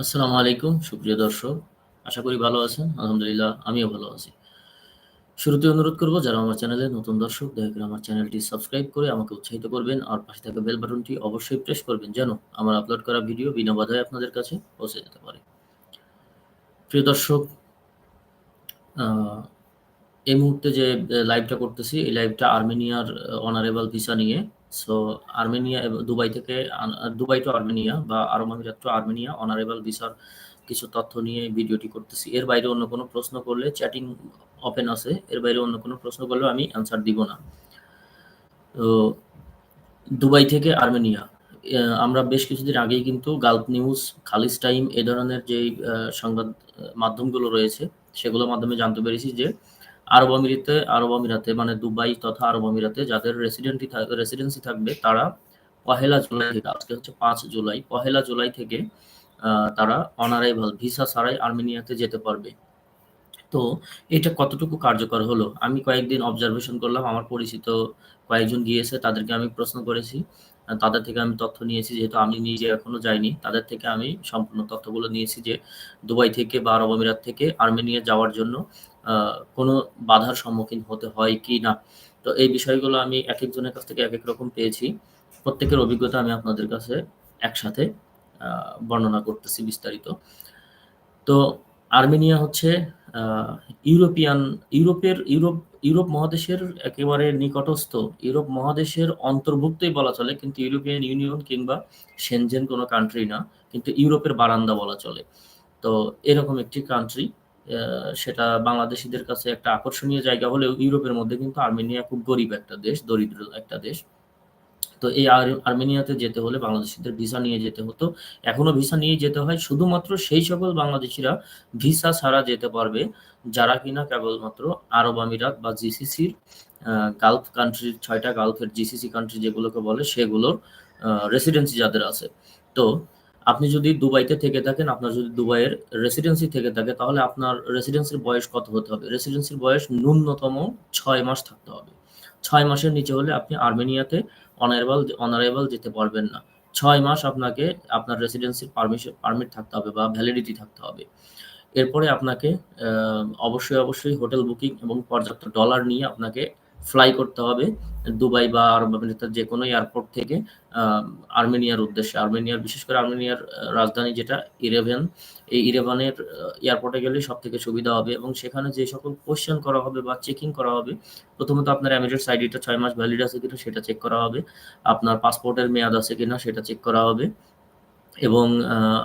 আসসালামু আলাইকুম, সুপ্রিয় দর্শক। আশা করি ভালো আছেন। আলহামদুলিল্লাহ, আমিও ভালো আছি। শুরুতে অনুরোধ করব, যারা আমার চ্যানেলে নতুন দর্শক, দয়া করে আমার চ্যানেলটি সাবস্ক্রাইব করে আমাকে উৎসাহিত করবেন আর পাশে থাকা বেল বাটনটি অবশ্যই প্রেস করবেন যেন আমার আপলোড করা ভিডিও বিনা বাধায় আপনাদের কাছে পৌঁছে যেতে পারে। প্রিয় দর্শক এই মুহূর্তে যে লাইভটা করতেছি, এই লাইভটা আর্মেনিয়ার অনারেবল ভিসা নিয়ে। সো আর্মেনিয়া দুবাই থেকে দুবাই টু আর্মেনিয়া বা আরব আমিরাত টু আর্মেনিয়া অনারেবল ভিসার কিছু তথ্য নিয়ে ভিডিওটি করতেছি। এর বাইরে অন্য কোনো প্রশ্ন করলে চ্যাটিং ওপেন আছে, এর বাইরে অন্য কোনো প্রশ্ন করলেও আমি অ্যান্সার দিব না। তো, দুবাই থেকে আর্মেনিয়া আমরা বেশ কিছুদিন আগেই কিন্তু গালফ নিউজ খালিজ টাইম এ ধরনের যে সংবাদ, মাধ্যমগুলো রয়েছে, সেগুলোর মাধ্যমে জানতে পেরেছি যে আরব আমিরাতে আরব আমিরাতে মানে দুবাই তথা আরব আমিরাতে যাদের রেসিডেন্টি রেসিডেন্সি থাকবে তারা পহেলা জুলাই থেকে, আজকে হচ্ছে পাঁচ জুলাই, পহেলা জুলাই থেকে তারা অনারাইভাল, ভিসা ছাড়াই আর্মেনিয়াতে যেতে পারবে। তো এটা কতটুকু কার্যকর হলো? আমি কয়েকদিন অবজারভেশন করলাম, আমার পরিচিত কয়েকজন গিয়েছে, তাদেরকে আমি প্রশ্ন করেছি। তাদের থেকে আমি তথ্য নিয়েছি, যেহেতু আমি নিজে এখনও যাইনি, তাদের থেকে আমি সম্পূর্ণ তথ্যগুলো নিয়েছি যে দুবাই থেকে বা আরব আমিরাত থেকে আর্মেনিয়া যাওয়ার জন্য কোনো বাধার সম্মুখীন হতে হয় কি না? তো এই বিষয়গুলো আমি এক একজনের কাছ থেকে এক এক রকম পেয়েছি। প্রত্যেকের অভিজ্ঞতা আমি আপনাদের কাছে একসাথে বর্ণনা করতেছি বিস্তারিত। তো আর্মেনিয়া হচ্ছে ইউরোপিয়ান, ইউরোপের, ইউরোপ ইউরোপ মহাদেশের একেবারে নিকটস্থ, ইউরোপ মহাদেশের অন্তর্ভুক্তই বলা চলে, কিন্তু ইউরোপিয়ান ইউনিয়ন কিংবা সেনজেন কোনো কান্ট্রি না, কিন্তু ইউরোপের বারান্দা বলা চলে। তো এরকম একটি কান্ট্রি সেটা বাংলাদেশিদের কাছে একটা আকর্ষণীয় জায়গা হলেও ইউরোপের মধ্যে কিন্তু আর্মেনিয়া খুব গরিব একটা দেশ, দরিদ্র একটা দেশ। তো এই আর্মেনিয়াতে যেতে হলে বাংলাদেশিদের ভিসা নিয়ে যেতে হতো। এখনও ভিসা নিয়ে যেতে হয়। শুধুমাত্র সেই সকল বাংলাদেশিরা ভিসা ছাড়া যেতে পারবে যারা কিনা কেবলমাত্র আরব আমিরাত বা জিসিসির গালফ কান্ট্রির ছয়টা গালফের জিসিসি কান্ট্রি যেগুলোকে বলে, সেগুলোর রেসিডেন্সি যাদের আছে। তো আপনি যদি দুবাইতে থেকে থাকেন, আপনার যদি দুবাইয়ের রেসিডেন্সি থেকে থাকে, তাহলে আপনার রেসিডেন্সির বয়স কত হতে হবে? রেসিডেন্সির বয়স ন্যূনতম ছয় মাস থাকতে হবে। ছয় মাসের নিচে হলে আপনি আর্মেনিয়াতে অনারেবল অনারেবল যেতে পারবেন না। ছয় মাস আপনাকে, আপনার রেসিডেন্সির পারমিশন পারমিট থাকতে হবে বা ভ্যালিডিটি থাকতে হবে। এরপরে আপনাকে অবশ্যই অবশ্যই হোটেল বুকিং এবং পর্যাপ্ত ডলার নিয়ে আপনাকে ফ্লাই করতে হবে। দুবাই বা আরব আমিরাতের যে কোনো এয়ারপোর্ট থেকে আর্মেনিয়ার উদ্দেশ্যে। আর্মেনিয়ার, বিশেষ করে আর্মেনিয়ার রাজধানী যেটা, ইরেভেন। এই ইরেভানের এয়ারপোর্টে গেলে সব থেকে সুবিধা হবে এবং সেখানে যে সকল কোশ্চেন করা হবে বা চেকিং করা হবে, প্রথমত আপনার এমিরেটস আইডিটা ছয় মাস ভ্যালিড আছে কিনা সেটা চেক করা হবে। আপনার পাসপোর্টের মেয়াদ আছে কিনা সেটা চেক করা হবে। এবং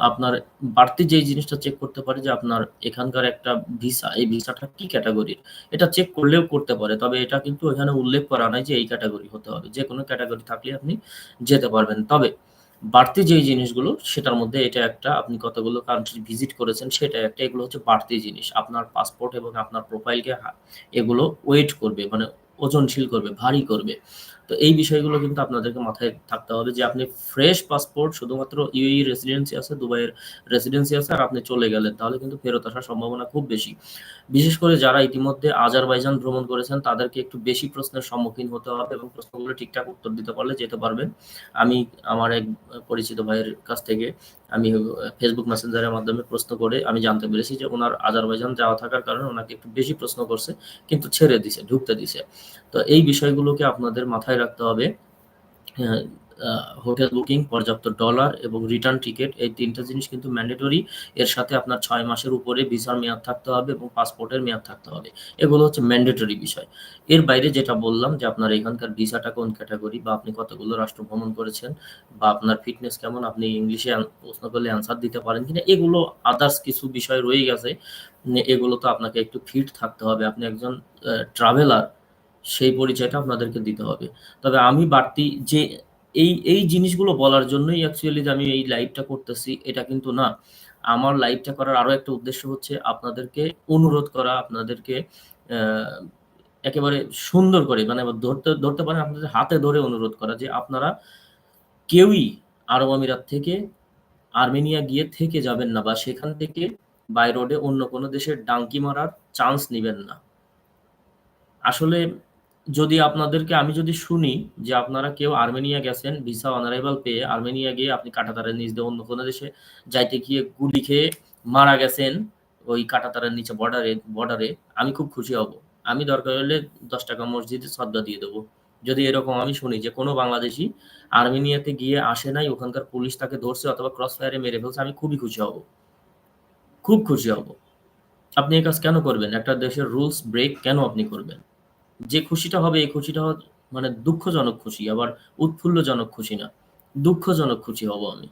আপনার বাড়তি যেই জিনিসটা চেক করতে পারে যে আপনার এখানকার একটা ভিসা এই ভিসাটা কি ক্যাটাগরির এটা চেক করলেও করতে পারে, তবে এটা কিন্তু এখানে উল্লেখ করা নাই যে এই ক্যাটাগরি হতে হবে। যে কোনো ক্যাটাগরি থাকলে আপনি যেতে পারবেন। তবে বাড়তি যেই জিনিসগুলো, সেটার মধ্যে এটা একটা, আপনি কতগুলো কান্ট্রি ভিজিট করেছেন সেটা একটা, এগুলো হচ্ছে বাড়তি জিনিস। আপনার পাসপোর্ট এবং আপনার প্রোফাইলকে এগুলো ওয়েট করবে মানে ওজনশীল করবে, ভারী করবে। তো এই বিষয়গুলো কিন্তু আপনাদেরকে মাথায় থাকতে হবে যে আপনি ফ্রেশ পাসপোর্ট শুধুমাত্র ইউই রেসিডেন্সি আছে, দুবাইয়ের রেসিডেন্সি আছে, আর আপনি চলে গেলেন, তাহলে কিন্তু ফেরত আসার সম্ভাবনা খুব বেশি। বিশেষ করে যারা ইতিমধ্যে আজারবাইজান ভ্রমণ করেছেন, তাদেরকে একটু বেশি প্রশ্নের সম্মুখীন হতে হবে এবং প্রশ্নগুলো ঠিকঠাক উত্তর দিতে পারলে যেতে পারবেন। আমি আমার এক পরিচিত ভাইয়ের কাছ থেকে আমি ফেসবুক মেসেঞ্জারের মাধ্যমে প্রশ্ন করে আমি জানতে পেরেছি যে ওনার আজারবাইজান যাওয়া থাকার কারণে ওনাকে একটু বেশি প্রশ্ন করছে, কিন্তু ছেড়ে দিছে, ঢুকতে দিছে। তো এই বিষয়গুলোকে আপনাদের মাথায় রাখতে হবে। হোটেল বুকিং পর্যাপ্ত ডলার এবং রিটার্ন টিকিট এই তিনটা জিনিস কিন্তু ম্যান্ডেটরি এর সাথে আপনার ছয় মাসের উপরে ভিসার মেয়াদ থাকতে হবে এবং পাসপোর্টের মেয়াদ থাকতে হবে। এগুলো হচ্ছে ম্যান্ডেটরি বিষয়। এর বাইরে যেটা বললাম যে আপনার এখানকার ভিসাটা কোন ক্যাটাগরি বা আপনি কতগুলো রাষ্ট্র ভ্রমণ করেছেন বা আপনার ফিটনেস কেমন, আপনি ইংলিশে প্রশ্ন করলে অ্যান্সার দিতে পারেন কিনা, এগুলো আদার্স কিছু বিষয় রয়ে গেছে। এগুলো তো আপনাকে একটু ফিট থাকতে হবে। আপনি একজন ট্রাভেলার সেই পরিচয়টা আপনাদেরকে দিতে হবে। তবে আমি বাড়তি যে এই এই জিনিসগুলো বলার জন্যই অ্যাকচুয়ালি যে আমি এই লাইভটা করতেছি, এটা কিন্তু না। আমার লাইভটা করার আরও একটা উদ্দেশ্য হচ্ছে আপনাদেরকে অনুরোধ করা, আপনাদেরকে একেবারে সুন্দর করে মানে ধরতে ধরতে পারেন আপনাদের হাতে ধরে অনুরোধ করা যে আপনারা কেউই আরব আমিরাত থেকে আর্মেনিয়া গিয়ে থেকে যাবেন না বা সেখান থেকে বাই রোডে অন্য কোনো দেশের ডাঙ্কি মারার চান্স নেবেন না। আসলে যদি আপনাদেরকে আমি যদি শুনি যে আপনারা কেউ আর্মেনিয়া গেছেন, ভিসা অনারেবল পেয়ে আর্মেনিয়া গিয়ে আপনি কাঁটাতারের নিচ দিয়ে অন্য কোনো দেশে যাইতে গিয়ে গুলি খেয়ে মারা গেছেন ওই কাঁটাতারের নিচে বর্ডারে বর্ডারে আমি খুব খুশি হব। আমি দরকার হলে দশ টাকা মসজিদে শ্রদ্ধা দিয়ে দেবো। যদি এরকম আমি শুনি যে কোনো বাংলাদেশি আর্মেনিয়াতে গিয়ে আসে নাই, ওখানকার পুলিশ তাকে ধরছে অথবা ক্রস ফায়ারে মেরে ফেলছে, আমি খুবই খুশি হব। খুব খুশি হব। আপনি এই কাজ কেন করবেন? একটা দেশের রুলস ব্রেক কেন আপনি করবেন? যে খুশিটা হবে, এই খুশিটা মানে দুঃখজনক খুশি, আবার উৎফুল্লজনক খুশি না, দুঃখজনক খুশি হব আমি।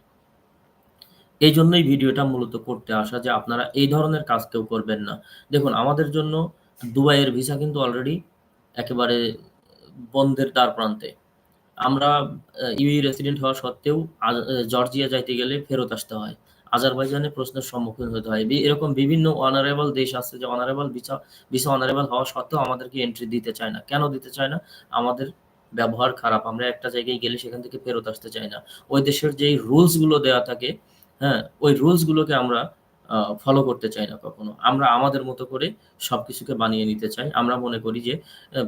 এই জন্যই ভিডিওটা মূলত করতে আসা যে আপনারা এই ধরনের কাজ কেউ করবেন না। দেখুন, আমাদের জন্য দুবাইয়ের ভিসা কিন্তু অলরেডি একেবারে বন্ধের দ্বার প্রান্তে। আমরা ইউই রেসিডেন্ট হওয়া সত্ত্বেও জর্জিয়া যাইতে গেলে ফেরত আসতে হয়। আজারবাইজানে প্রশ্নের সম্মুখীন হতে হয়। এরকম বিভিন্ন অনারেবল দেশ আছে যে অনারেবল ভিসা ভিসা অনারেবল হওয়া সত্ত্বেও আমাদেরকে এন্ট্রি দিতে চায় না। কেন দিতে চায় না? আমাদের ব্যবহার খারাপ। আমরা একটা জায়গায় গেলে সেখান থেকে ফেরত আসতে চাই না। ওই দেশের যেই রুলসগুলো দেওয়া থাকে হ্যাঁ ওই রুলসগুলোকে আমরা ফলো করতে চাই না কখনো। আমরা আমাদের মতো করে সব কিছুকে বানিয়ে নিতে চাই। আমরা মনে করি যে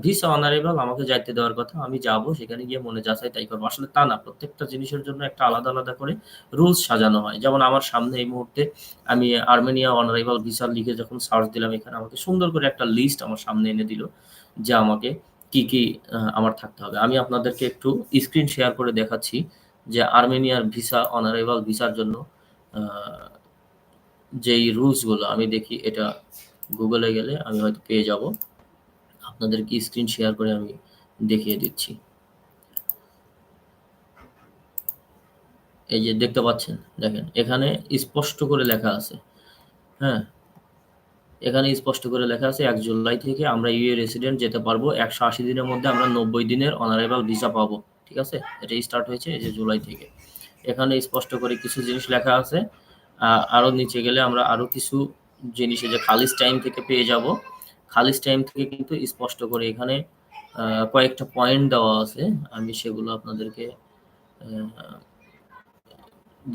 ভিসা অনারেবল আমাকে যাইতে দেওয়ার কথা, আমি যাব, সেখানে গিয়ে মনে যাচাই তাই করব। আসলে তা না, প্রত্যেকটা জিনিসের জন্য একটা আলাদা আলাদা করে রুলস সাজানো হয়। যেমন আমার সামনে এই মুহূর্তে আমি আর্মেনিয়া অনারেবল ভিসা লিখে যখন সার্চ দিলাম, এখানে আমাকে সুন্দর করে একটা লিস্ট আমার সামনে এনে দিল, যে আমাকে কি কি আমার থাকতে হবে। আমি আপনাদেরকে একটু স্ক্রিন শেয়ার করে দেখাচ্ছি যে আর্মেনিয়ার ভিসা অনারেবল ভিসার জন্য যেই রুলসগুলো আমি দেখি এটা গুগলে গেলে আমি হয়তো পেয়ে যাব। আপনাদেরকে স্ক্রিন শেয়ার করে আমি দেখিয়ে দিচ্ছি। এই যে দেখতে পাচ্ছেন, দেখেন, এখানে স্পষ্ট করে লেখা আছে। হ্যাঁ এখানে স্পষ্ট করে লেখা আছে, এক জুলাই থেকে আমরা ইউএ রেসিডেন্ট যেতে পারব, একশো আশি দিনের মধ্যে আমরা নব্বই দিনের অনারেবল ভিসা পাবো, ঠিক আছে? এটা স্টার্ট হয়েছে এই যে জুলাই থেকে। এখানে স্পষ্ট করে কিছু জিনিস লেখা আছে আরও নিচে গেলে আমরা আরও কিছু জিনিস যে খালিজ টাইম থেকে পেয়ে যাব। খালিজ টাইম থেকে কিন্তু স্পষ্ট করে এখানে কয়েকটা পয়েন্ট দেওয়া আছে। আমি সেগুলো আপনাদেরকে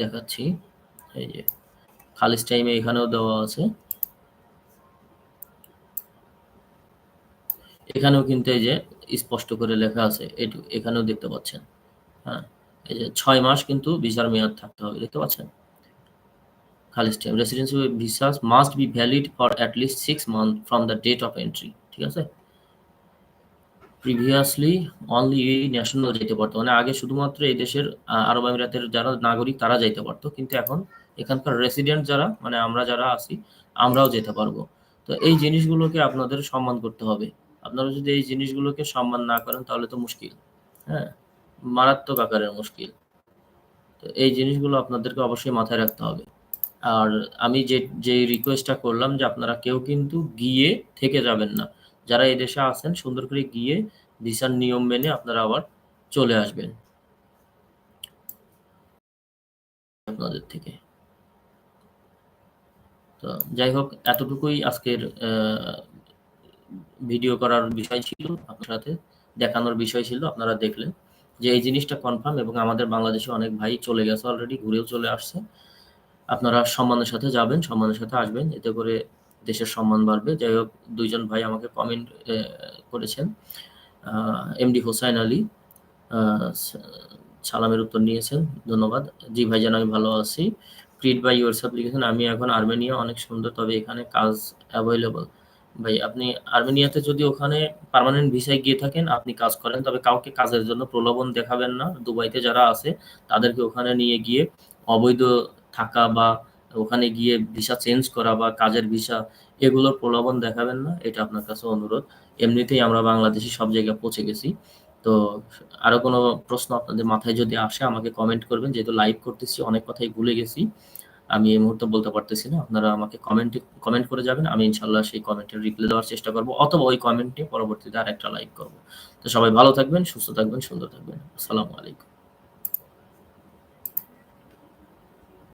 দেখাচ্ছি। এই যে খালিজ টাইমে এখানেও দেওয়া আছে। এখানেও কিন্তু এই যে স্পষ্ট করে লেখা আছে। এখানেও দেখতে পাচ্ছেন। হ্যাঁ এই যে ছয় মাস কিন্তু ভিসার মেয়াদ থাকতে হবে, দেখতে পাচ্ছেন? Time residency visas must be valid for at least six month from the date of entry ঠিক আছে? প্রিভিয়াসলি অনলি এই ন্যাশনাল যেতে পারতো। মানে আগে শুধুমাত্র এই দেশের আরব আমিরাতের যারা নাগরিক তারা যাইতে পারতো, কিন্তু এখন এখানকার রেসিডেন্ট যারা মানে আমরা যারা আছি, আমরাও যেতে পারব। তো এই জিনিসগুলোকে আপনাদের সম্মান করতে হবে। আপনারা যদি এই জিনিসগুলোকে সম্মান না করেন, তাহলে তো মুশকিল। হ্যাঁ মারাত্মক আকারের মুশকিল। তো এই জিনিসগুলো আপনাদেরকে অবশ্যই মাথায় রাখতে হবে। আর আমি যে যে রিকোয়েস্টটা করলাম যে আপনারা কেউ কিন্তু গিয়ে থেকে যাবেন না। যারা এই দেশে আছেন, সুন্দর করে গিয়ে ভিসার নিয়ম মেনে আপনারা আবার চলে আসবেন। আপনাদের থেকে। তো যাই হোক, এতটুকুই আজকের ভিডিও করার বিষয় ছিল। আপনার সাথে দেখানোর বিষয় ছিল, আপনারা দেখলেন। যে এই জিনিসটা কনফার্ম এবং আমাদের বাংলাদেশে অনেক ভাই চলে গেছে অলরেডি ঘুরেও চলে আসছে। আপনারা সম্মানের সাথে যাবেন, সম্মানের সাথে আসবেন। এতে করে দেশের সম্মান বাড়বে। যাই হোক, দুইজন ভাই আমাকে কমেন্ট করেছেন। এমডি হোসাইন আলী সালামের উত্তর নিয়েছেন। ধন্যবাদ। জি ভাই যেন আমি ভালো আছি। ক্রিট বাই ইউরসেলফ লিখেছেন, আমি এখন আর্মেনিয়া অনেক সুন্দর, তবে এখানে কাজ অ্যাভেলেবল ভাই, আপনি আর্মেনিয়াতে যদি ওখানে পার্মানেন্ট ভিসায় গিয়ে থাকেন, আপনি কাজ করেন, তবে কাউকে কাজের জন্য প্রলোভন দেখাবেন না। দুবাইতে যারা আছে, তাদেরকে ওখানে নিয়ে গিয়ে অবৈধ থাকা বা ওখানে গিয়ে ভিসা চেঞ্জ করা বা কাজের ভিসা এগুলোর প্রলোভন দেখাবেন না, এটা আপনার কাছে অনুরোধ। এমনিতেই আমরা বাংলাদেশি সব জায়গায় পৌঁছে গেছি। তো আরও কোনো প্রশ্ন আপনাদের মাথায় যদি আসে, আমাকে কমেন্ট করবেন। যেহেতু লাইভ করতেছি, অনেক কথাই ভুলে গেছি। আমি এই মুহূর্তে বলতে পারতেছি না, আপনারা আমাকে কমেন্ট কমেন্ট করে যাবেন। আমি ইনশাল্লাহ সেই কমেন্টের রিপ্লাই দেওয়ার চেষ্টা করব, অথবা ওই কমেন্টে পরবর্তীতে আর একটা লাইক করব। তো সবাই ভালো থাকবেন, সুস্থ থাকবেন, সুন্দর থাকবেন। আসসালামু আলাইকুম।